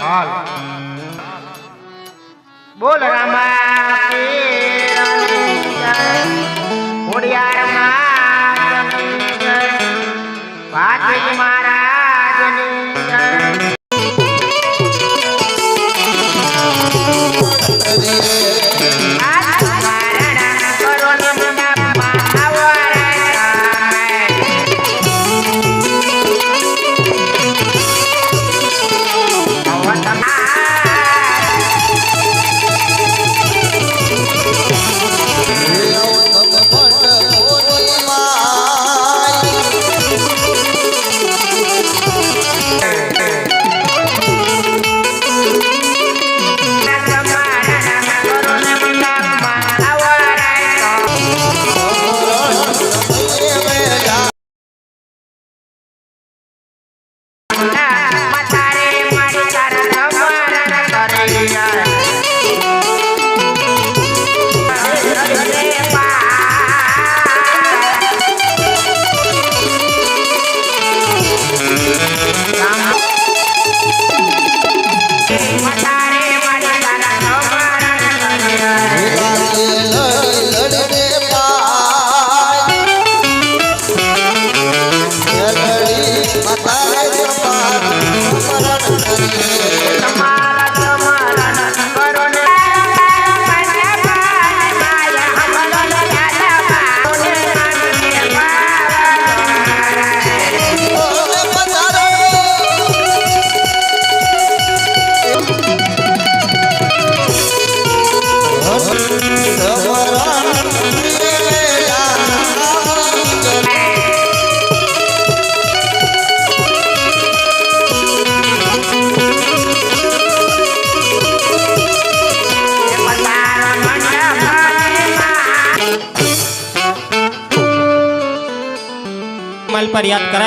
હાલ બોલ રામા. ખોડિયાર માતની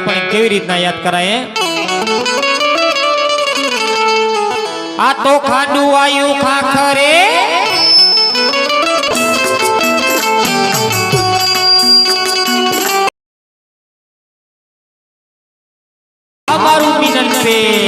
પણ એ કેવી રીતના યાદ કરાય એ? આ તો ખાડું વાયુ ખાખરે અમારું મિલન પેડ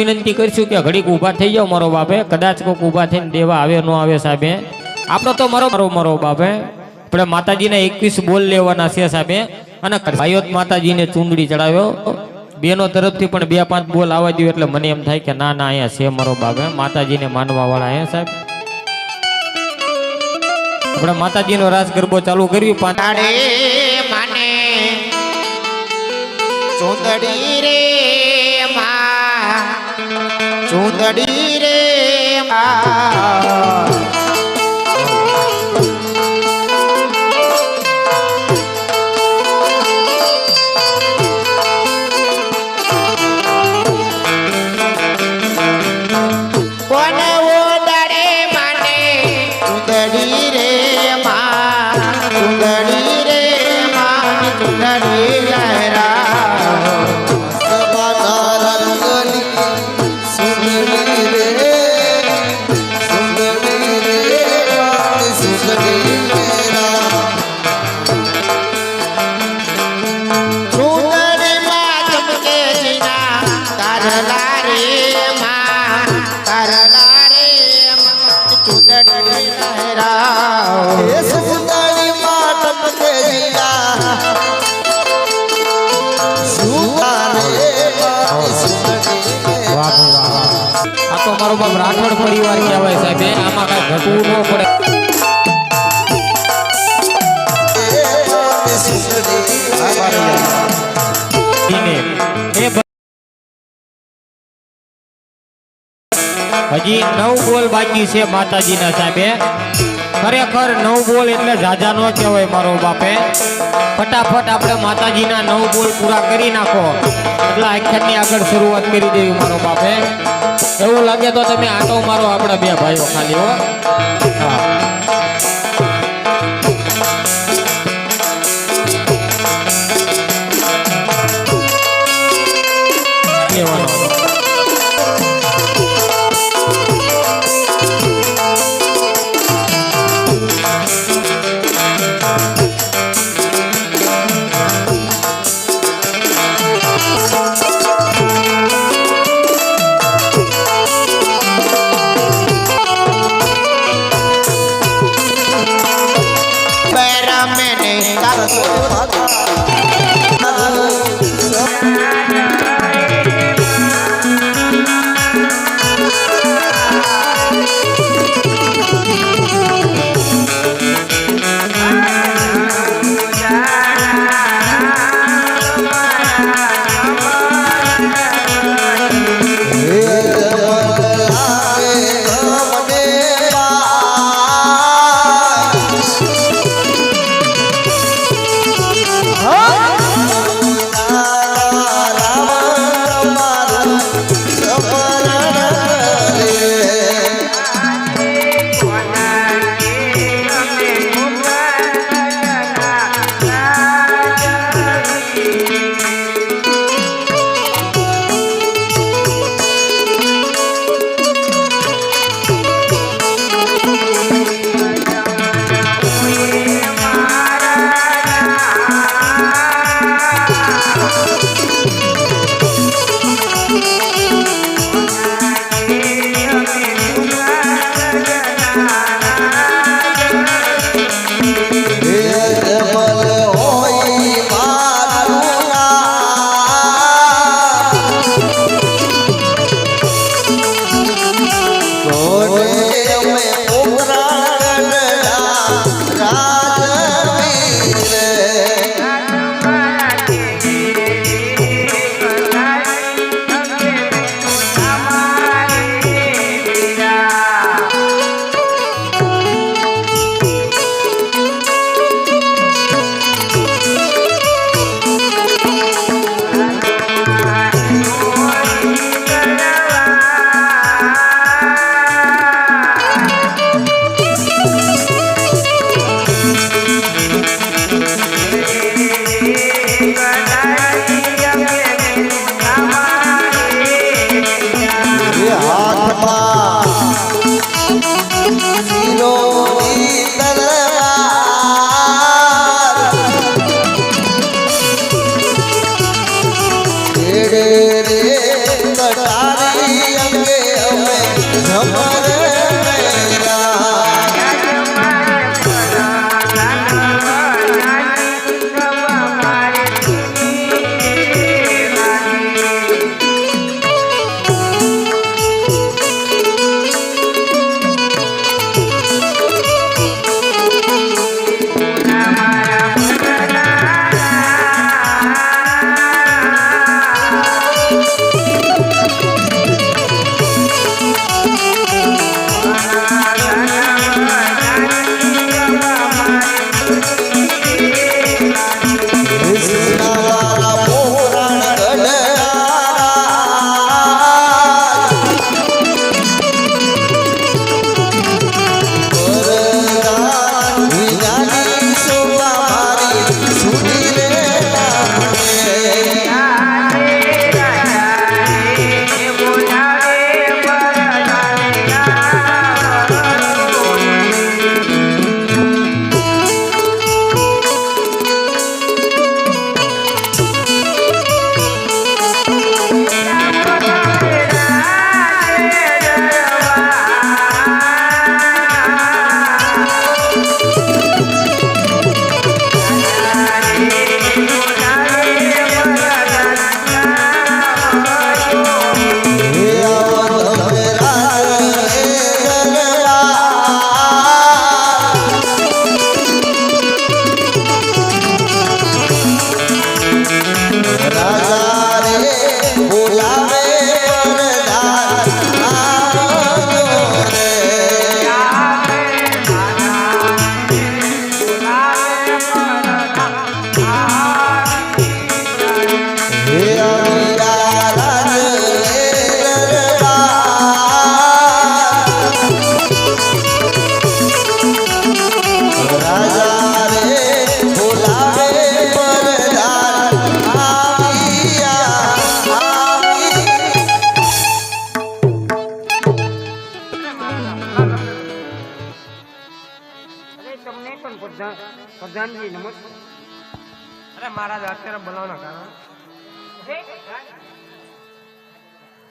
વિનંતી કરીશું કે ઘડીક ઊભા થઈ જાઓ મારો બાપે. કદાચ કોઈક ઊભા થઈને દેવા આવે ન આવે સાહેબે આપણો તો મારો મારો મારો બાપે આપણે માતાજીને એકવીસ બોલ લેવાના છે સાહેબે અને ભાઈઓ માતાજીને ચૂંદડી ચડાવ્યો. બેનો તરફથી પણ બે પાંચ બોલ આવવા દઉં એટલે મને એમ થાય કે ના ના, અહીંયા છે મારો બાપે માતાજીને માનવા વાળા, હે સાહેબ. આપણે માતાજીનો રાસ ગરબો ચાલુ કરવી પાંચ માને રે ચૂંદડી રે માં. વાહ આ તો મારો બાપ રાઠોડ પરિવાર કહેવાય સાહેબ આમાં કાંઈ ઘટવું ન પડે. હજી નવ બોલ બાકી છે માતાજીના સાહેબે ખરેખર નવ બોલ એટલે જાજા નો કહેવાય મારો બાપે ફટાફટ આપણે માતાજીના નવ બોલ પૂરા કરી નાખો. એટલે આખ્યાનની આગળ શરૂઆત કરી દેવી મારો બાપે એવું લાગે તો તમે આટો મારો આપણા બે ભાઈઓ ખાલી હો.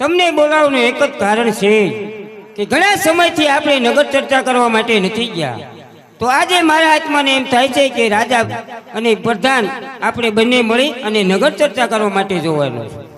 તમને બોલાવવાનું એક જ કારણ છે કે ઘણા સમયથી આપણે નગર ચર્ચા કરવા માટે નથી ગયા. તો આજે મારા આત્માને એમ થાય છે કે રાજા અને પ્રધાન આપણે બંને મળી અને નગર ચર્ચા કરવા માટે જોવાનું છે.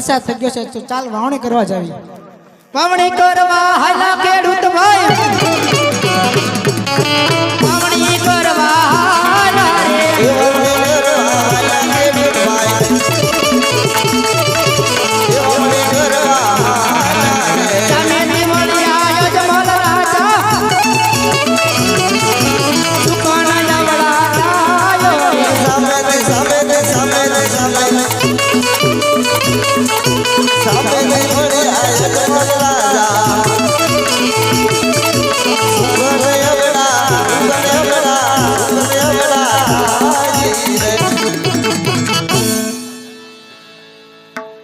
વરસાદ થઈ ગયો છે તો ચાલ વાવણી કરવા જાવી વાવણી કરવા હાલા ખેડૂત ભાઈ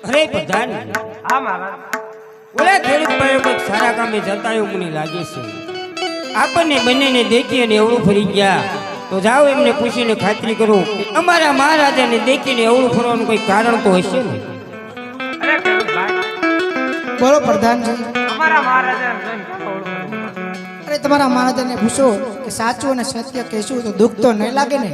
અરે પ્રધાન હા મહારાજ ઓલે ખેડૂત ભાઈઓ કંઈક સારા કામે જતા એવું મને લાગે છે. આપણને બંનેને દેખી અને એવડું ફરી ગયા. તો જાઓ એમને પૂછીને ખાતરી કરો અમારા મહારાજાને દેખીને એવડું ફરવાનું કોઈ કારણ તો હશે ને? બોલો પ્રધાનજી અમારા મહારાજાને? અરે તમારા મહારાજાને પૂછો કે સાચું અને સત્ય કહેશું તો દુઃખ તો નહીં લાગે ને?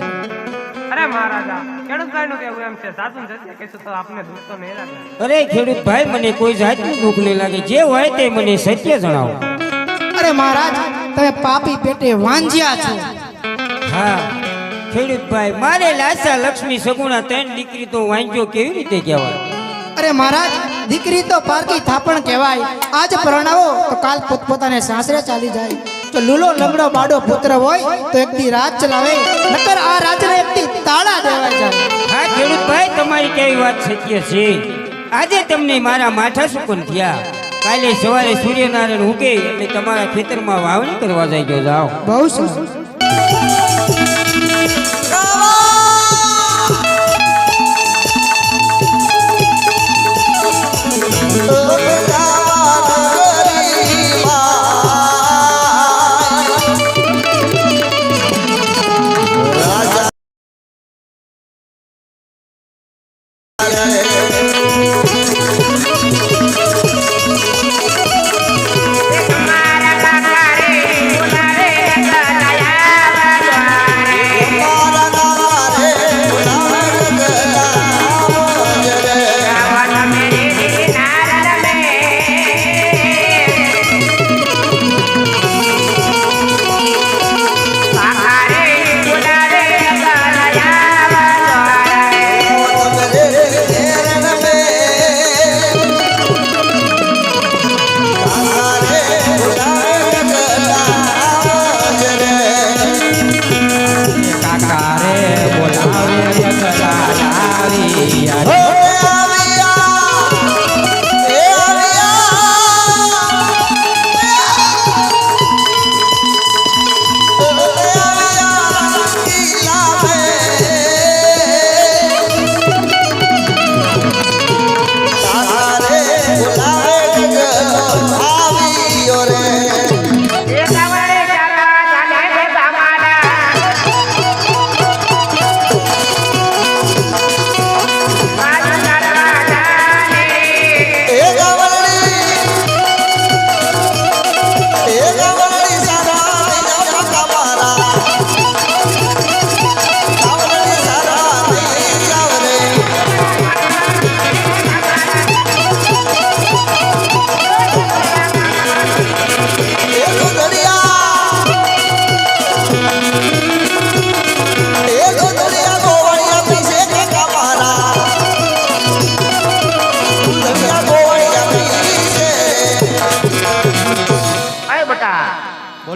અરે મહારાજા ખેડૂતભાઈ નું કેવું એમ છે સાચું ને સત્ય તો આપને દુઃખ તો નહીં લાગે. અરે ખેડૂત ભાઈ મને કોઈ જાતનું દુઃખ નહીં લાગે. જે હોય તે મને સત્ય જણાવો. અરે મહારાજ તમે પાપી પેટે વાંજ્યા છો. હા ખેડૂત ભાઈ મારે લાસા લક્ષ્મી સગુણા ત્રણ દીકરી તો વાંચ્યો કેવી રીતે કહેવાય? અરે મહારાજ દીકરી તો પારકી થાપણ કહેવાય. આજ પરણાવો તો કાલ પોતપોતાને સાસરે ચાલી જાય. જો લૂલો લંગડો માડો પુત્ર હોય તો એકથી રાજ ચલાવે. નકર આ રાજને એકથી તાળા દેવા જાય. હા ખેડૂત ભાઈ તમારી કેવી વાત સત્ય છે? આજે તમને મારા માથા સુકન થયા. કાલે સવારે સૂર્યનારાયણ ઉગે એટલે તમારા ખેતરમાં વાવણી કરવા જઈ જાઓ. બહુ સરસ.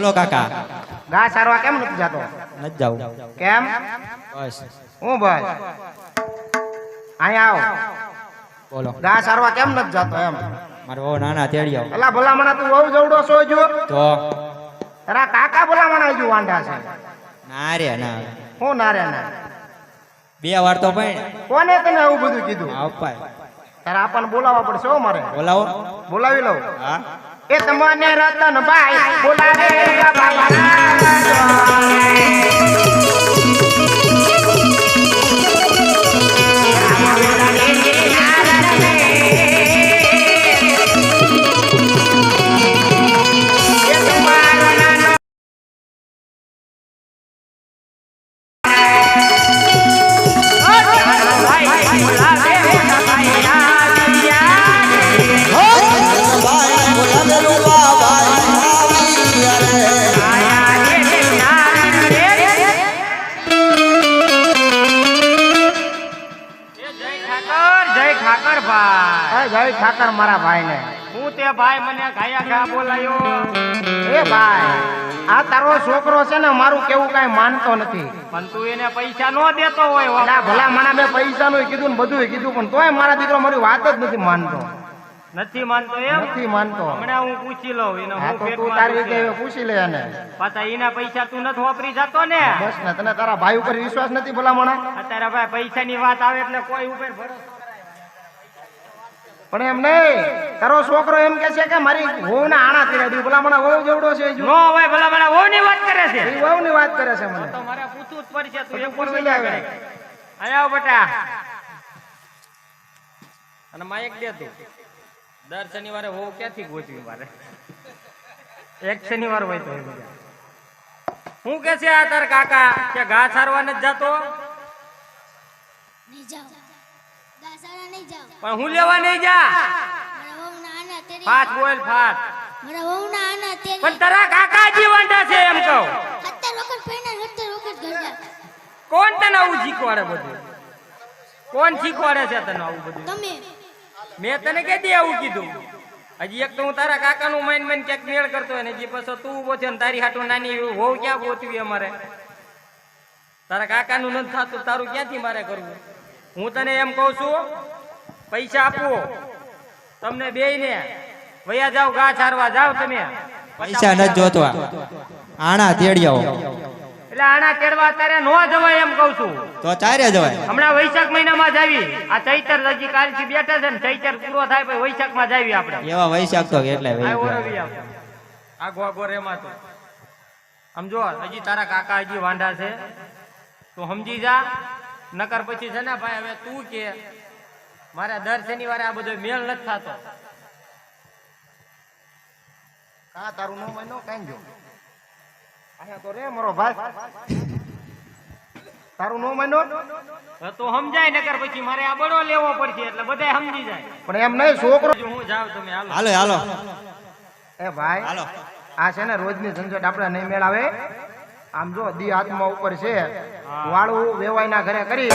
બોલો કાકા ઘા સારવા કેમ નથી જતો નથી જાવ કેમ બસ હું બસ અહીંયા આવો બોલો ઘા સારવા કેમ નથી જતો એમ મારો બહુ નાના તેડી આવો એલા ભલામણા તું બહુ જવડો છો જો તો તારા કાકા ભલામણા જો વાંડા છે ના રે ના હું ના રે ના બે વાર તો પણ કોને તને આવું બધું કીધું અપાય તારા આપણને બોલાવવા પડશે હો મારે બોલાવો બોલાવી લઉં હા એ તમને રતનભાઈ બોલાવે બાબા કઈ નથી. પણ તું એને પૈસા નો દેતો હોય. ભલા મને મેં પૈસા નું કીધું ને બધું કીધું પણ તોય મારા દીકરો મારી વાત જ નથી માનતો. નથી માનતો એમ? નથી માનતો. હમણાં હું પૂછી લઉં એને હું તું તારી રીતે પૂછી લે એને. પાછા એના પૈસા તું નથી વાપરી જતો ને? બસ ને તને તારા ભાઈ ઉપર વિશ્વાસ નથી ભલા મને અત્યારે ભાઈ પૈસાની વાત આવે એટલે કોઈ ઉપર ભરોસો પણ એમ નહીં. તારો છોકરો એમ કે છે કે મારી વહુ ના આણા દી ભલા માણા વહુ જેવડો છે. નો હોય ભલા ભલા વહુ ની વાત કરે છે. એ વહુ ની વાત કરે છે મને. તો મારે પૂછવું જ પડશે તું એક પૂછી લાવે આવ બેટા. અને માયક દે તું. દર શનિવારે વહુ ક્યાંથી ગોચવી મારે? એક શનિવાર હોય તો હું કે છે આ તાર કાકા કે ઘા સારવા નથી જાતો નહીં જાઓ દાસાડા નહીં જાઓ પણ હું લેવા નહીં જા. ફાટ બોલ ફાટ. પણ તારા કાકા વાંટા છે એમ કહું. કોણ તને આવું શીખવાડે બધું? કોણ શીખવાડે છે તને આવું બધું? મેં તને કેદી આવું કીધું. હજી એક તો હું તારા કાકાનું માઇન માઇન ક્યાંક મેળ કરતો હોય ને હજી પાછો તું ઊભો છે ને તારી હાટું નાની હોવ ક્યાં ગોતવી અમારે? તારા કાકાનું નથી થતું તારું ક્યાંથી મારે કરવું? હું તને એમ કહું છું પૈસા આપવો તમને બે ને વયા જાવ ગા ચારવા જાવ તમે. પૈસા ન જોતવા. આણા તેડિયાઓ. એટલે આના તેડવા અત્યારે નો જવાય એમ કહું છું. તો ચારે જવાય. હમણાં વૈશાખ મહિનામાં માં જાવી આ ચૈતર હજી કાલથી બેઠા છે ને ચૈતર પૂરો થાય પછી વૈશાખમાં જ આવી આપણે. એવા વૈશાખ તો એટલે આ વૈશાખ. ઓરવી આપણે. આ ગો ગો રેમાં તો. સમજો હજી તારા કાકા હજી વાંઢા છે. તું સમજી જા. નકર પછી છે ને ભાઈ હવે તું કે મારે દર શનિવારે આ બધો મેળ નથી થતો. કા તારું નો માનો કાઈ જો અહીંયા તો રે મારો ભાઈ. તારું નો માનો તો સમજાય નકર પછી મારે આ બળો લેવો પડશે એટલે બધા સમજી જાય. પણ એમ નહીં છોકરો હું જાઉં તમે હાલો. હાલો હાલો. એ ભાઈ હાલો. આ છે ને રોજની ઝંઝટ આપણે નહીં મેળાવે. આમ જો દી હાથમાં ઉપર છે. વાળું વેવાઈના ઘરે કરી.